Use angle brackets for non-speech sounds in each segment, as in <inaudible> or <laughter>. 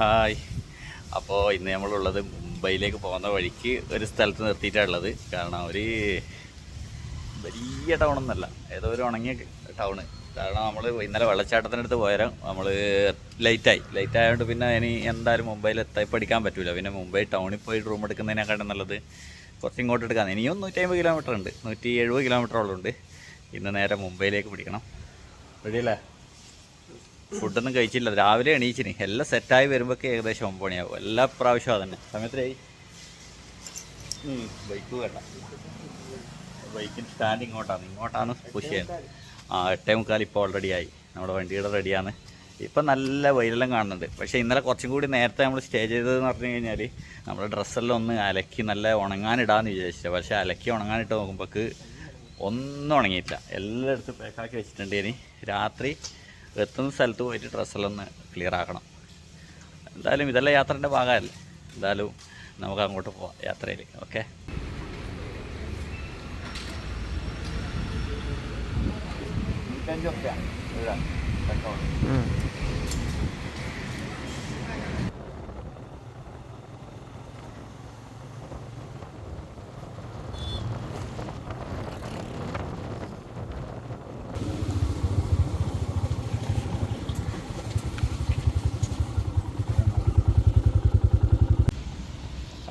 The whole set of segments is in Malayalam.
ഹായ്. അപ്പോൾ ഇന്ന് നമ്മളുള്ളത് മുംബൈയിലേക്ക് പോകുന്ന വഴിക്ക് ഒരു സ്ഥലത്ത് നിർത്തിയിട്ടാണ് ഉള്ളത്. കാരണം ഒരു വലിയ ടൗൺ ഒന്നല്ല. ഏതോ ഒരു ഉണങ്ങിയ ടൗണ് കാരണം നമ്മൾ ഇന്നലെ വെള്ളച്ചാട്ടത്തിനടുത്ത് പോയാലും നമ്മൾ ലൈറ്റായി ലൈറ്റ് ആയതുകൊണ്ട് പിന്നെ ഇനി എന്തായാലും മുംബൈയിൽ എത്താൻ പഠിക്കാൻ പറ്റില്ല പിന്നെ മുംബൈ ടൗണിൽ പോയി റൂം എടുക്കുന്നതിനെക്കാട്ടും നല്ലത് കുറച്ച് ഇങ്ങോട്ട് എടുക്കാൻ. ഇനിയും നൂറ്റി അമ്പത് കിലോമീറ്റർ ഉണ്ട്. നൂറ്റി എഴുപത് കിലോമീറ്ററോളം ഉണ്ട് ഇന്ന് നേരെ മുംബൈയിലേക്ക് പിടിക്കണം. റെഡിയല്ലേ? ഫുഡൊന്നും കഴിച്ചില്ല. രാവിലെ എണീച്ചിന്. എല്ലാം സെറ്റായി വരുമ്പോഴൊക്കെ ഏകദേശം ഒമ്പത് മണിയാവും. എല്ലാ പ്രാവശ്യവും അതന്നെ. സമയത്തിലായി ബൈക്ക് വേണ്ട. ബൈക്കിന് സ്റ്റാൻഡ് ഇങ്ങോട്ടാണ്. ഇങ്ങോട്ടാണ് പുഷ് ചെയ്യുന്നത്. ആ എട്ടേ മുക്കാൽ ഇപ്പോൾ ഓൾറെഡി ആയി. നമ്മുടെ വണ്ടിയുടെ റെഡിയാണ് ഇപ്പം നല്ല വെയിലെല്ലാം കാണുന്നുണ്ട്. പക്ഷേ ഇന്നലെ കുറച്ചും കൂടി നേരത്തെ നമ്മൾ സ്റ്റേ ചെയ്തതെന്ന് പറഞ്ഞു കഴിഞ്ഞാൽ നമ്മുടെ ഡ്രസ്സെല്ലാം ഒന്ന് അലക്കി നല്ല ഉണങ്ങാനിടാന്ന് വിചാരിച്ചത് പക്ഷേ അലക്കി ഉണങ്ങാനിട്ട് നോക്കുമ്പോൾക്ക് ഒന്നും ഉണങ്ങിയിട്ടില്ല. എല്ലായിടത്തും പാക്കാക്കി വെച്ചിട്ടുണ്ട് ഇനി. രാത്രി എത്തുന്ന സ്ഥലത്ത് പോയിട്ട് ഡ്രസ്സെല്ലാം ഒന്ന് ക്ലിയർ ആക്കണം. എന്തായാലും ഇതെല്ലാം യാത്രേന്റെ ഭാഗമല്ലേ? എന്തായാലും നമുക്ക് അങ്ങോട്ട് പോവാം യാത്രയിൽ ഓക്കെ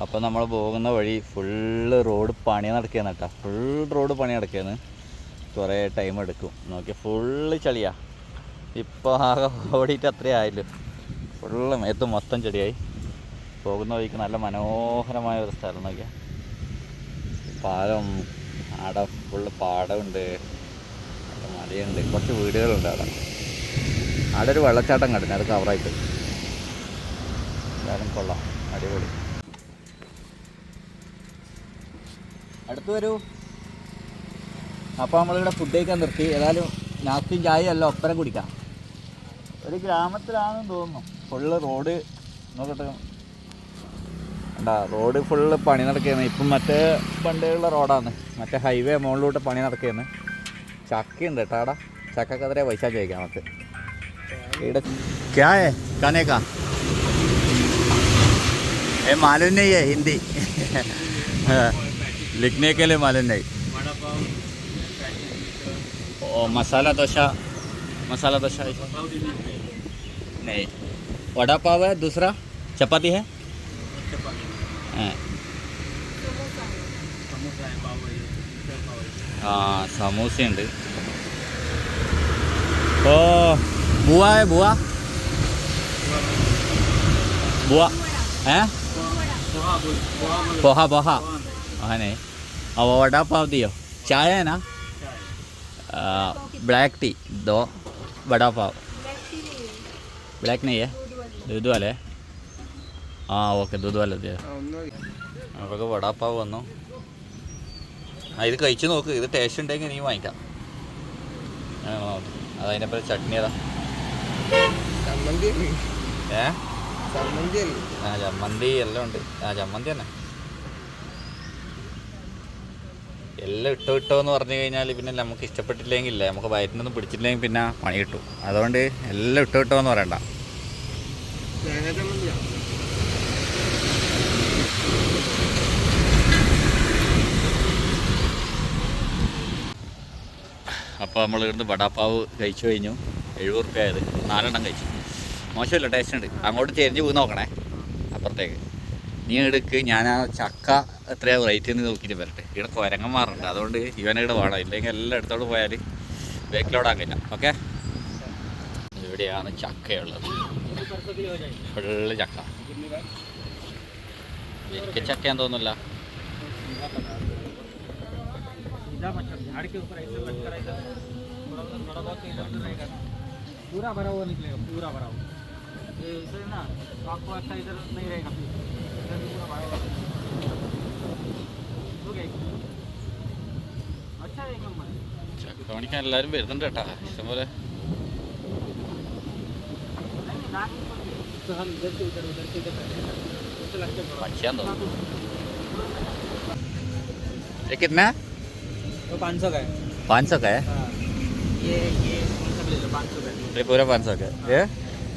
അപ്പോൾ നമ്മൾ പോകുന്ന വഴി ഫുള്ള് റോഡ് പണി നടക്കുകയാണ് കേട്ടോ. ഫുൾ റോഡ് പണി നടക്കുകയാണ് കുറേ ടൈം എടുക്കും. നോക്കി ഫുള്ള് ചളിയാ. ഇപ്പോൾ ആകെ ഓടിയിട്ട് അത്രേ ആയില്ലോ ഫുള്ള് മേത്ത് മൊത്തം ചെടിയായി പോകുന്ന വഴിക്ക് നല്ല മനോഹരമായ ഒരു സ്ഥലം നോക്കിയാൽ പാലം അവിടെ ഫുള്ള് പാടമുണ്ട് മലയുണ്ട്. കുറച്ച് വീടുകളുണ്ട് അവിടെ. അവിടെ ഒരു വെള്ളച്ചാട്ടം കണ്ടിട്ടുണ്ട്. അത് കവറായിട്ട് എന്തായാലും കൊള്ളാം. അടിപൊളി. അടുത്ത് വരൂ. അപ്പോൾ നമ്മളിവിടെ ഫുഡ് കഴിക്കാൻ നിർത്തി. ഏതായാലും നാസ്റ്റും ചായ അല്ല ഒപ്പരം കുടിക്കാം. ഒരു ഗ്രാമത്തിലാണെന്ന് തോന്നുന്നു. ഫുള്ള് റോഡ് നോക്കട്ടെ. കണ്ടാ റോഡ് ഫുള്ള് പണി നടക്കുകയാണ് ഇപ്പം മറ്റേ പണ്ടുള്ള റോഡാണ് മറ്റേ ഹൈവേ മുകളിലോട്ട് പണി നടക്കുകയാണ് ചക്കയുണ്ട് കേട്ടാടാ ചക്കക്കെതിരെ പൈസ ചോദിക്കാം നമുക്ക്. ഇവിടെ ക്യാ കാനേക്കാ? ഏ മാലുന്യ ഹിന്ദി. लिखने के लिए मालूम नहीं। ओ, मसाला दोशा मसाला दोशा नहीं। वड़ा पाव है दूसरा? चपाती है? हाँ।, हाँ समोसे हैं। ओ बुआ है बुआ? बुआ? है? पोहा बोहा हाँ नहीं। और वड़ा पाव दियो चाय है ना ब्लैक टी दो वड़ा पाव ब्लैक नहीं है दूध वाले हाँ ഓക്കെ दूध वाले दियो നമുക്ക് വടാപ്പാവ് വന്നു ആ ഇത് കഴിച്ചു നോക്ക് ഇത് ടേസ്റ്റ് ഉണ്ടെങ്കിൽ നീ വാങ്ങിക്കാം ആ, ആ, അതതിനപ്പുറം ചട്നി അതാ ചമ്മന്തി ഏ ചമ്മന്തി ആ ചമ്മന്തി എല്ലാം ഉണ്ട് ആ ചമ്മന്തി തന്നെ എല്ലാം ഇട്ടോ ഇട്ടോ എന്ന് പറഞ്ഞു കഴിഞ്ഞാൽ പിന്നെ നമുക്ക് ഇഷ്ടപ്പെട്ടില്ലെങ്കിൽ നമുക്ക് വയറ്റിനൊന്നും പിടിച്ചില്ലെങ്കിൽ പിന്നെ പണി കിട്ടും. അതുകൊണ്ട് എല്ലാം ഇട്ടോ ഇട്ടോ എന്ന് പറയണ്ട. അപ്പോൾ നമ്മൾ ഇവിടുന്ന് വടാപ്പാവ് കഴിച്ചു കഴിഞ്ഞു. എഴുപത് റുപ്യ ആയത്. നാലെണ്ണം കഴിച്ചു. മോശമില്ല ടേസ്റ്റ് ഉണ്ട്. അങ്ങോട്ട് ചെരിഞ്ഞ് പോയി നോക്കണേ. അപ്പുറത്തേക്ക്. നീ എടുക്ക് ഞാൻ ആ ചക്ക എത്രയാണ് റേറ്റ് എന്ന് നോക്കിയിട്ട് വരട്ടെ ഇവിടെ കുരങ്ങന്മാരുണ്ട് അതുകൊണ്ട് ഇവനെ ഇവിടെ വേണം ഇല്ലെങ്കിൽ എല്ലാം എടുത്തോണ്ട് പോയാൽ ബേക്കിലോടാൻ കഴിയില്ല ഓക്കെ ഇവിടെയാണ് ചക്കയുള്ളത് ഫുള്ള് ചക്ക എനിക്ക് ചക്കയാന്ന് തോന്നുന്നില്ല झाड़ के ऊपर ऐसे लग कर ऐसा थोड़ा थोड़ा बहुत इधर उधर रहेगा पूरा भरा हुआ निकलेगा पूरा भरा हुआ ये ऐसे ना आपको अच्छा इधर नहीं रहेगा फिर इधर भी पूरा भरा हुआ हो गया अच्छा है एक नंबर ചക്ക പണിക്കാൻ എല്ലാവരും വരുന്നുണ്ട് കേട്ടാ ഇഷ്ടംപോലെ नहीं नहीं नाक ऊपर भी है। तो हम इधर से उधर उधर से इधर करते हैं उससे लगता है थोड़ा പക്ഷിയാന്ന് തോന്നുന്നു ये कितना है वो पाँच सौ का है पाँच सौ का है हाँ ये ये ये सब ले लो पाँच सौ का है ये पूरा पाँच सौ का है ये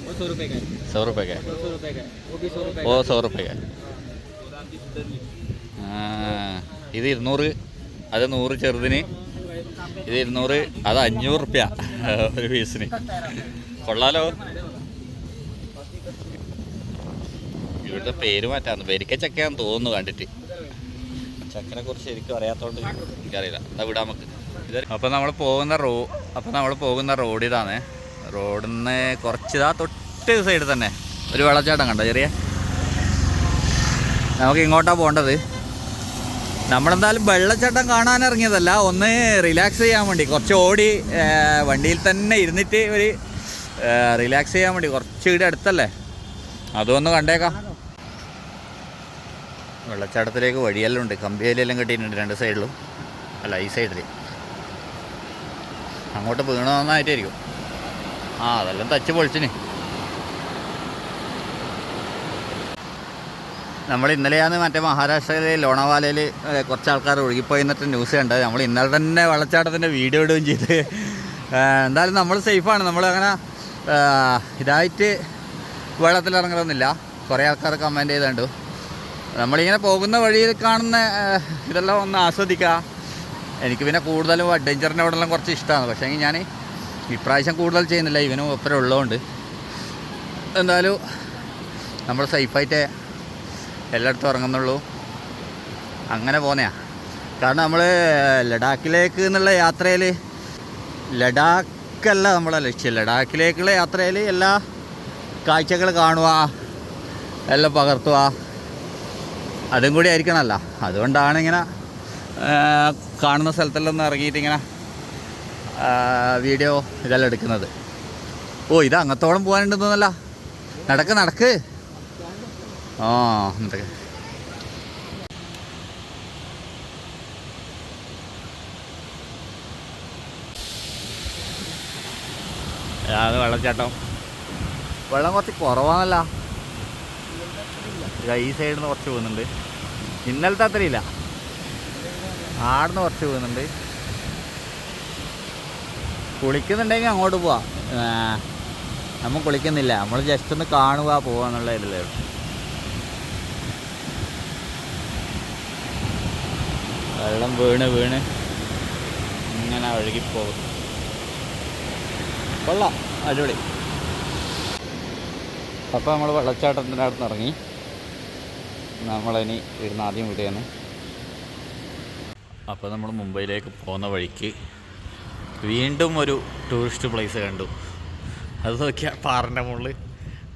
वो सौ रुपये का है सौ रुपये का दो सौ रुपए का है वो भी सौ रुपए ഓ സോ റുപ്യ ഇത് ഇരുന്നൂറ് അത് നൂറ് ചെറുതിന് ഇത് ഇരുന്നൂറ് അത് അഞ്ഞൂറ് റുപ്യ ഒരു പീസിന് കൊള്ളാലോ ഇവിടുത്തെ പേര് മാറ്റാന്ന് വരിക്ക ചക്കയാന്ന് തോന്നുന്നു കണ്ടിട്ട് ചക്കനെ കുറിച്ച് ശരിക്കും അറിയാത്തോണ്ട് എനിക്കറിയില്ല എന്നാ വിടാം നമുക്ക് ഇത് അപ്പോൾ നമ്മൾ പോകുന്ന റോ അപ്പോൾ നമ്മൾ പോകുന്ന റോഡ് ഇതാണ് റോഡിൽ നിന്ന് കുറച്ച് ഇതാ തൊട്ട് സൈഡ് തന്നെ. ഒരു വെള്ളച്ചാട്ടം കണ്ടോ ചെറിയ? നമുക്ക് ഇങ്ങോട്ടാണ് പോകേണ്ടത്. നമ്മളെന്തായാലും വെള്ളച്ചാട്ടം കാണാനിറങ്ങിയതല്ല ഒന്ന് റിലാക്സ് ചെയ്യാൻ വേണ്ടി. കുറച്ച് ഓടി വണ്ടിയിൽ തന്നെ ഇരുന്നിട്ട് ഒരു റിലാക്സ് ചെയ്യാൻ വേണ്ടി. കുറച്ച് ഇവിടെ അടുത്തല്ലേ? അതൊന്ന് കണ്ടേക്കാം. വെള്ളച്ചാട്ടത്തിലേക്ക് വഴിയെല്ലാം ഉണ്ട്. കമ്പിയിലെല്ലാം കെട്ടിയിട്ടുണ്ട് രണ്ട് സൈഡിലും അല്ല ഈ സൈഡിൽ അങ്ങോട്ട് വീണ് നന്നായിട്ടായിരിക്കും. ആ അതെല്ലാം തച്ച് പൊളിച്ചിന്. നമ്മൾ ഇന്നലെയാണ് മറ്റേ മഹാരാഷ്ട്രയിലെ ലോണവാലയിൽ കുറച്ച് ആൾക്കാർ ഒഴുകിപ്പോയി എന്നിട്ട് ന്യൂസ് കണ്ടത്. നമ്മൾ ഇന്നലെ തന്നെ വെള്ളച്ചാട്ടത്തിന്റെ വീഡിയോ ഇടുകയും ചെയ്ത്. എന്തായാലും നമ്മൾ സേഫാണ് നമ്മളങ്ങനെ ഇതായിട്ട് വെള്ളത്തിലിറങ്ങണമെന്നില്ല കുറേ ആൾക്കാർ കമന്റ് ചെയ്തുണ്ട് നമ്മളിങ്ങനെ പോകുന്ന വഴിയിൽ കാണുന്ന ഇതെല്ലാം ഒന്ന് ആസ്വദിക്കുക. എനിക്ക് പിന്നെ കൂടുതലും അഡ്വഞ്ചറിന്റെ അവിടെ എല്ലാം കുറച്ച് ഇഷ്ടമാണ്. പക്ഷേ ഞാൻ ഇപ്രാവശ്യം കൂടുതൽ ചെയ്യുന്നില്ല. ഇവനും ഒപ്പരം ഉള്ളതുകൊണ്ട്. എന്തായാലും നമ്മൾ സേഫായിട്ട് എല്ലായിടത്തും ഇറങ്ങുന്നുള്ളൂ. അങ്ങനെ പോന്നെയാ. കാരണം നമ്മൾ ലഡാക്കിലേക്ക് എന്നുള്ള യാത്രയിൽ ലഡാക്കല്ല നമ്മളെ ലക്ഷ്യം. ലഡാക്കിലേക്കുള്ള യാത്രയിൽ എല്ലാ കാഴ്ചകൾ കാണുക എല്ലാം പകർത്തുക. അതും കൂടി ആയിരിക്കണമല്ല അതുകൊണ്ടാണ് ഇങ്ങനെ കാണുന്ന സ്ഥലത്തെല്ലാം ഒന്ന് ഇറങ്ങിയിട്ട് ഇങ്ങനെ വീഡിയോ ഇതെല്ലാം എടുക്കുന്നത്. ഓ ഇത് അങ്ങത്തോളം പോകാനുണ്ടെന്നല്ല നടക്ക് നടക്ക്. ആ നടക്ക് അത് വെള്ളച്ചാട്ടം. വെള്ളം കുറച്ച് കുറവാണല്ല. ഈ സൈഡിൽ നിന്ന് കുറച്ച് പോകുന്നുണ്ട് ഇന്നലത്തെ അത്രയില്ല. ആടുന്ന് കുറച്ച് പോകുന്നുണ്ട് കുളിക്കുന്നുണ്ടെങ്കിൽ അങ്ങോട്ട് പോവാം. നമ്മൾ കുളിക്കുന്നില്ല. നമ്മൾ ജസ്റ്റ് ഒന്ന് കാണുക പോവാന്നുള്ള ഇതിലേ വെള്ളം വീണ് വീണ് ഇങ്ങനെ ഒഴുകിപ്പോകും കൊള്ളാം. അടിപൊളി. അപ്പോൾ നമ്മൾ വെള്ളച്ചാട്ടത്തിന്റെ അടുത്ത് ഇറങ്ങി. നമ്മളിനി ഇരുന്ന് ആദ്യം വിടുകയാണ് അപ്പോൾ നമ്മൾ മുംബൈയിലേക്ക് പോകുന്ന വഴിക്ക് വീണ്ടും ഒരു ടൂറിസ്റ്റ് പ്ലേസ് കണ്ടു. അത് നോക്കിയാൽ പാറിന്റെ മുകളിൽ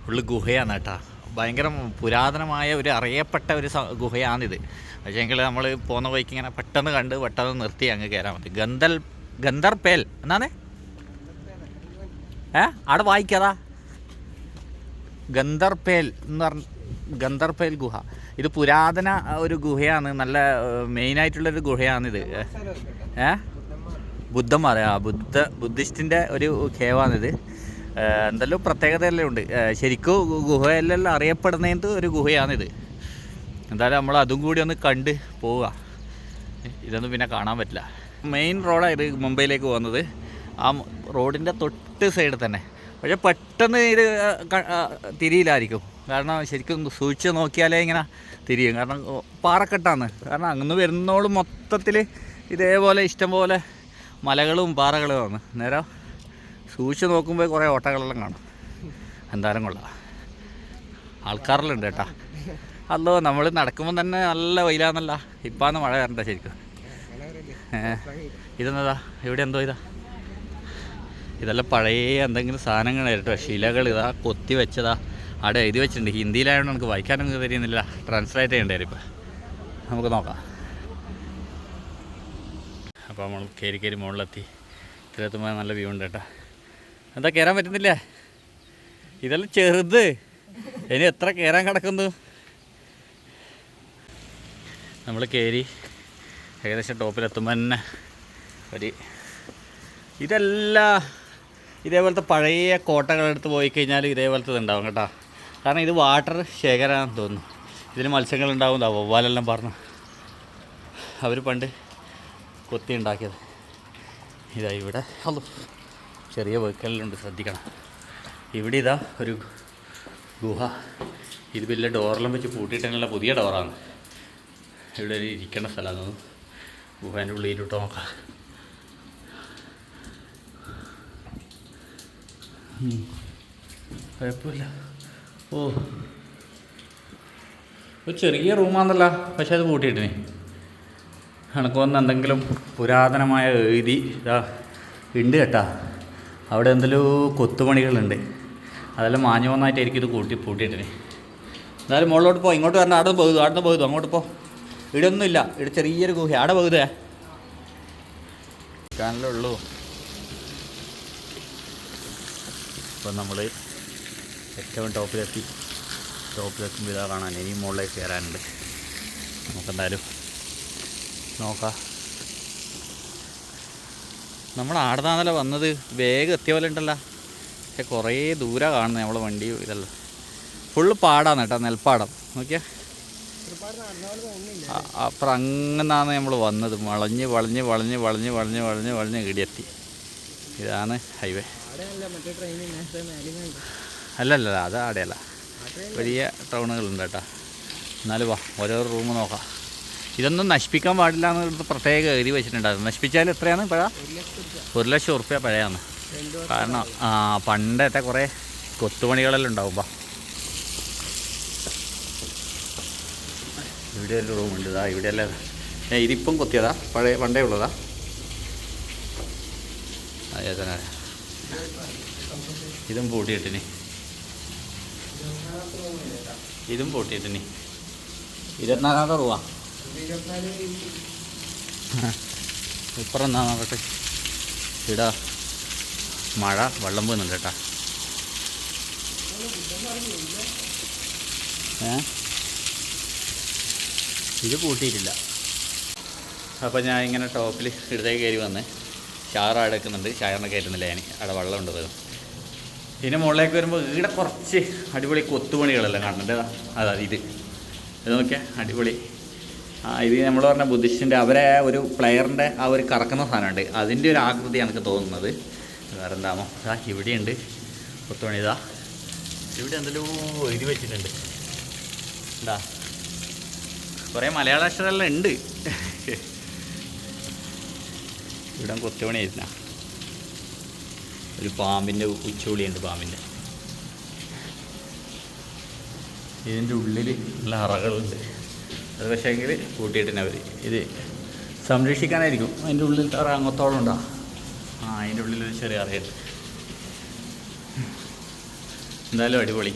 ഫുള്ള് ഗുഹയാണ് കേട്ടോ. ഭയങ്കര പുരാതനമായ ഒരു അറിയപ്പെട്ട ഒരു ഗുഹയാണിത്. പക്ഷേ എങ്കിൽ നമ്മൾ പോകുന്ന വഴിക്ക് ഇങ്ങനെ പെട്ടെന്ന് കണ്ട് പെട്ടെന്ന് നിർത്തി അങ്ങ് കയറാൻ മതി ഗന്ധൽ ഗന്ധർപേൽ എന്നാണ് ഏ? അവിടെ വായിക്കാതാ. ഗന്ധർപേൽ എന്ന് പറഞ്ഞ ഗന്ധർപേൽ ഗുഹ. ഇത് പുരാതന ഒരു ഗുഹയാണ്. നല്ല മെയിനായിട്ടുള്ളൊരു ഗുഹയാണിത്. ഏ? ബുദ്ധന്മാർ ആ ബുദ്ധ ബുദ്ധിസ്റ്റിന്റെ ഒരു കേവാണിത്. എന്തെല്ലോ പ്രത്യേകതയെല്ലാം ഉണ്ട്. ശരിക്കും ഗുഹയിലെല്ലാം അറിയപ്പെടുന്നതിന് ഒരു ഗുഹയാണിത്. എന്തായാലും നമ്മൾ അതും കൂടി ഒന്ന് കണ്ട് പോവുക. ഇതൊന്നും പിന്നെ കാണാൻ പറ്റില്ല. മെയിൻ റോഡാണ് ഇത് മുംബൈയിലേക്ക് പോകുന്നത്. ആ റോഡിന്റെ തൊട്ട് സൈഡിൽ തന്നെ. പക്ഷേ പെട്ടെന്ന് ഇത് തിരിയില്ലായിരിക്കും. കാരണം ശരിക്കും സൂക്ഷിച്ച് നോക്കിയാലേ ഇങ്ങനെ തിരിയും. കാരണം പാറക്കെട്ടാണ്. കാരണം അങ്ങ് വരുന്നോളും മൊത്തത്തിൽ ഇതേപോലെ ഇഷ്ടംപോലെ മലകളും പാറകളും പാറകളുമാണ് നേരം സൂക്ഷിച്ച് നോക്കുമ്പോൾ കുറേ ഓട്ടകളെല്ലാം കാണും. എന്തായാലും കൊള്ളാം. ആൾക്കാരെല്ലാം ഉണ്ട് കേട്ടാ. അല്ലോ നമ്മൾ നടക്കുമ്പോൾ തന്നെ നല്ല വെയിലാന്നല്ല. ഇപ്പാന്ന് മഴ വരണ്ട ശരിക്കും. ഇതെന്നതാ ഇവിടെ എന്തോ ഇതാ? ഇതെല്ലാം പഴയ എന്തെങ്കിലും സാധനങ്ങളായിട്ടോ ശിലകൾ ഇതാ കൊത്തി വെച്ചതാ. അവിടെ എഴുതി വെച്ചിട്ടുണ്ട്. ഹിന്ദിയിലായതുകൊണ്ട് നമുക്ക് വായിക്കാനൊന്നും തരുന്നില്ല ട്രാൻസ്ലേറ്റ് ചെയ്യേണ്ടി ഇപ്പം. നമുക്ക് നോക്കാം. അപ്പോൾ നമ്മൾ കയറി കയറി മുകളിലെത്തി ഇതിലെത്തുമ്പോൾ നല്ല വ്യൂ ഉണ്ട് കേട്ടോ. എന്താ കയറാൻ പറ്റുന്നില്ല? ഇതെല്ലാം ചെറുത്. ഇനി എത്ര കയറാൻ കിടക്കുന്നു? നമ്മൾ കയറി ഏകദേശം ടോപ്പിലെത്തുമ്പോൾ തന്നെ ഒരു ഇതെല്ലാം. ഇതേപോലത്തെ പഴയ കോട്ടകളെടുത്ത് പോയി കഴിഞ്ഞാൽ ഇതേപോലത്തെ ഉണ്ടാവും കേട്ടോ. കാരണം ഇത് വാട്ടർ ശേഖരമാണെന്ന് തോന്നുന്നു. ഇതിൽ മത്സ്യങ്ങളുണ്ടാവും ഇതാ വവ്വാലെല്ലാം പറഞ്ഞു. അവർ പണ്ട് കൊത്തി ഉണ്ടാക്കിയത്. ഇതാ ഇവിടെ. അല്ലോ ചെറിയ വെക്കലുണ്ട് ശ്രദ്ധിക്കണം. ഇവിടെ ഇതാ ഒരു ഗുഹ. ഇത് വലിയ ഡോറെല്ലാം വെച്ച് പൂട്ടിയിട്ടുള്ള പുതിയ ഡോറാണ്. ഇവിടെ ഒരു ഇരിക്കേണ്ട സ്ഥലമാണ്. ഗുഹേന്റെ ഉള്ളിയിലോട്ട് നോക്കാം. കുഴപ്പമില്ല. ഓ. ഒരു ചെറിയ റൂമാണെന്നല്ല പക്ഷെ അത് പൂട്ടിയിട്ടിനെ. കണക്ക് വന്ന് എന്തെങ്കിലും പുരാതനമായ എഴുതി ഇതാ ഉണ്ട് കേട്ടാ. അവിടെ എന്തെല്ലോ കൊത്തുപണികളുണ്ട്. അതെല്ലാം മാഞ്ഞു വന്നായിട്ടായിരിക്കും ഇത് കൂട്ടി പൂട്ടിയിട്ടിനെ എന്തായാലും മുകളിലോട്ട് പോ ഇങ്ങോട്ട് വരണം അവിടെ പോകുന്നു അവിടെ പോകുന്നു അങ്ങോട്ട് പോ. ഇവിടെ ഒന്നുമില്ല ഇവിടെ ചെറിയൊരു ഗുഹ അവിടെ പോകുതേ കാണലേ ഉള്ളൂ. ഇപ്പം നമ്മൾ ഏറ്റവും ടോപ്പിലെത്തി. ടോപ്പിലെത്തുമ്പോൾ ഇതാ കാണാൻ ഇനിയും മുകളിലേക്ക് കയറാനുണ്ട്. നമുക്കെന്തായാലും നോക്കാം. നമ്മൾ ആടുന്നാന്നല്ല വന്നത് വേഗം എത്തിയ പോലെ ഉണ്ടല്ലോ. പക്ഷെ കുറേ ദൂരം കാണുന്നത് നമ്മളെ വണ്ടി ഇതല്ല. ഫുള്ള് പാടാന്ന് കേട്ടോ നെൽപ്പാടം. നോക്കിയാ. അപ്പുറം അങ്ങനാണ് നമ്മൾ വന്നത്. വളഞ്ഞ് വളഞ്ഞ് വളഞ്ഞ് വളഞ്ഞ് വളഞ്ഞ് വളഞ്ഞ് വളഞ്ഞ് ഇടിയെത്തി. ഇതാണ് ഹൈവേ. അല്ലല്ല അത് അവിടെയല്ല വലിയ ടൗണുകളുണ്ട് കേട്ടോ. എന്നാലും വാ ഓരോ റൂം നോക്കാം. ഇതൊന്നും നശിപ്പിക്കാൻ പാടില്ല എന്നുള്ളത് പ്രത്യേക എഴുതി വെച്ചിട്ടുണ്ടായിരുന്നു. നശിപ്പിച്ചാൽ എത്രയാണ് പഴ? ഒരു ലക്ഷം ഉറുപ്പ്യ പഴയാണ്. കാരണം പണ്ടത്തെ കുറേ കൊത്തുപണികളെല്ലാം ഉണ്ടാവുമ്പോൾ ഇവിടെ ഒരു റൂമുണ്ട് ഇതാ ഇവിടെ അല്ലേ ഇതിപ്പം കൊത്തിയതാ? പഴയ പണ്ടേ ഉള്ളതാ? അതെ തന്നെ ഇതും പൂട്ടിയിട്ടിനി. ഇതും പൂട്ടിയിട്ടിനി. ഇരുപത്തിനാലാമത്തെ റൂവാ <laughs> ഇപ്പുറം എന്നാ നോക്കട്ടെ? ഇടാ. മഴ വെള്ളം പോകുന്നുണ്ട് കേട്ടാ. ഏ? ഇത് കൂട്ടിയിട്ടില്ല അപ്പോൾ ഞാൻ ഇങ്ങനെ ടോപ്പിൽ ഇടത്തേക്ക് കയറി വന്ന് ഷാർ അടക്കുന്നുണ്ട് ഷാറിനെ കയറ്റുന്നില്ല ഞാൻ. അവിടെ വെള്ളമുണ്ട് വരും പിന്നെ മുകളിലേക്ക് വരുമ്പോൾ ഇവിടെ കുറച്ച് അടിപൊളി കൊത്തുപണികളെല്ലാം കാണുന്നുണ്ട്. അതാ ഇത്. ഇത് നോക്കിയാൽ അടിപൊളി ഇത് നമ്മൾ പറഞ്ഞ ബുദ്ധിസ്റ്റിന്റെ അവരെ ഒരു പ്ലെയറിന്റെ ആ ഒരു കറക്കുന്ന സാധനമുണ്ട്. അതിന്റെ ഒരു ആകൃതിയാണ് എനിക്ക് തോന്നുന്നത്. വേറെ എന്താമോ ഇതാ ഇവിടെയുണ്ട്. കൊത്തുപണി ഇതാ. ഇവിടെ എന്തെല്ലോ എഴുതി വെച്ചിട്ടുണ്ട്. എന്താ കുറേ മലയാള അക്ഷരമെല്ലാം ഉണ്ട്. ഇവിടെ കൊത്തുപണി ആയിരുന്ന ഒരു പാമ്പിന്റെ ഉച്ചോളിയുണ്ട് പാമ്പിന്റെ ഇതിന്റെ ഉള്ളിൽ നല്ല അറകളുണ്ട്. അത് പക്ഷേ എങ്കിൽ കൂട്ടിയിട്ടിന് അവർ ഇത് സംരക്ഷിക്കാനായിരിക്കും. അതിന്റെ ഉള്ളിൽ അങ്ങത്തോളം ഉണ്ടോ? ആ അതിന്റെ ഉള്ളിൽ ഒരു ചെറിയ അറിയുണ്ട് എന്തായാലും അടിപൊളി.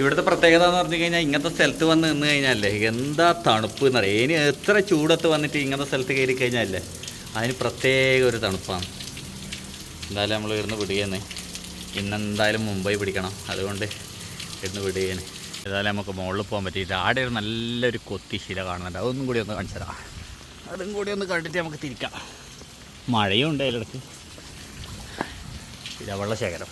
ഇവിടുത്തെ പ്രത്യേകത എന്ന് പറഞ്ഞു കഴിഞ്ഞാൽ ഇങ്ങനത്തെ സ്ഥലത്ത് വന്ന് നിന്ന് കഴിഞ്ഞാലേ എന്താ തണുപ്പ് എന്നറിയാം ഇനി എത്ര ചൂടത്ത് വന്നിട്ട് ഇങ്ങനത്തെ സ്ഥലത്ത് കയറി കഴിഞ്ഞാലേ അതിന് പ്രത്യേക ഒരു തണുപ്പാണ്. എന്തായാലും നമ്മൾ ഇവിടുന്ന് വിടുകയെന്ന് ഇന്നെന്തായാലും മുംബൈ പിടിക്കണം. അതുകൊണ്ട് ഇവിടുന്ന് വിടുകയാണ്. ഏതായാലും നമുക്ക് മുകളിൽ പോകാൻ പറ്റിയിട്ട് ആടെ ഒരു നല്ലൊരു കൊത്തി ശില കാണുന്നുണ്ട്. അതൊന്നും കൂടി ഒന്ന് കാണിച്ചു തരാം. അതും കൂടി ഒന്ന് കണ്ടിട്ട് നമുക്ക് തിരിക്കാം. മഴയും ഉണ്ട് അതിലിടക്ക് ഇരവള്ള ശേഖരം.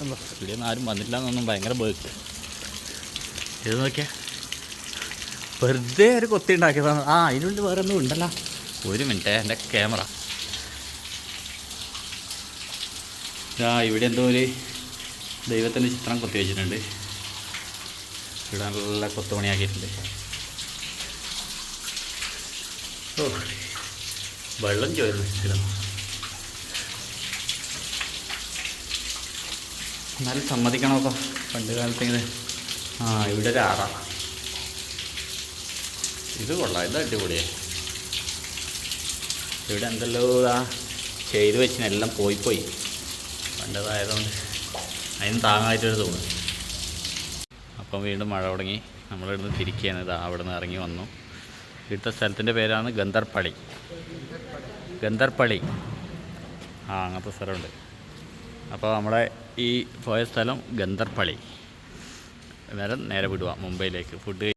അല്ലോ ഇവിടെ ഒന്നും ആരും വന്നില്ല എന്നൊന്നും ഭയങ്കര ബേക്ക്. ഇത് നോക്കിയാ. വെറുതെ ഒരു കൊത്തി ഉണ്ടാക്കിയതാണ്. ആ അതിനുള്ളിൽ വേറെ ഒന്നും ഉണ്ടല്ലോ. ഒരു മിനിറ്റ് എന്റെ ക്യാമറ. ആ ഇവിടെ എന്തോ ഒരു ദൈവത്തിന്റെ ചിത്രം കൊത്തി വെച്ചിട്ടുണ്ട് ഇവിടെ നല്ല കൊത്തുപണിയാക്കിയിട്ടുണ്ട്. ഓ വെള്ളം ചോരുന്നു സ്ഥിരം. എന്നാലും സമ്മതിക്കണമൊക്കെ പണ്ട് കാലത്ത് ഇങ്ങനെ ആ ഇവിടെ ഒരു ആറ. ഇത് കൊള്ളാം ഇത് അടിപൊളിയാണ് ഇവിടെ എന്തെല്ലോ ആ ചെയ്ത് വെച്ചിനെല്ലാം പോയി പോയി. പണ്ടതായതുകൊണ്ട്. അതിന് താങ്ങായിട്ടൊരു തോന്നി അപ്പം വീണ്ടും മഴ തുടങ്ങി. നമ്മളിവിടുന്ന് തിരിക്കുകയാണ്. ഇത് അവിടെ നിന്ന് ഇറങ്ങി വന്നു. ഇവിടുത്തെ സ്ഥലത്തിന്റെ പേരാണ് ഗന്ധർപ്പള്ളി. ഗന്ധർപ്പള്ളി. ആ അങ്ങനത്തെ സ്ഥലമുണ്ട്. അപ്പോൾ നമ്മളെ ഈ പോയ സ്ഥലം ഗന്ധർപ്പള്ളി. നേരം നേരെ വിടുക മുംബൈയിലേക്ക്. ഫുഡ്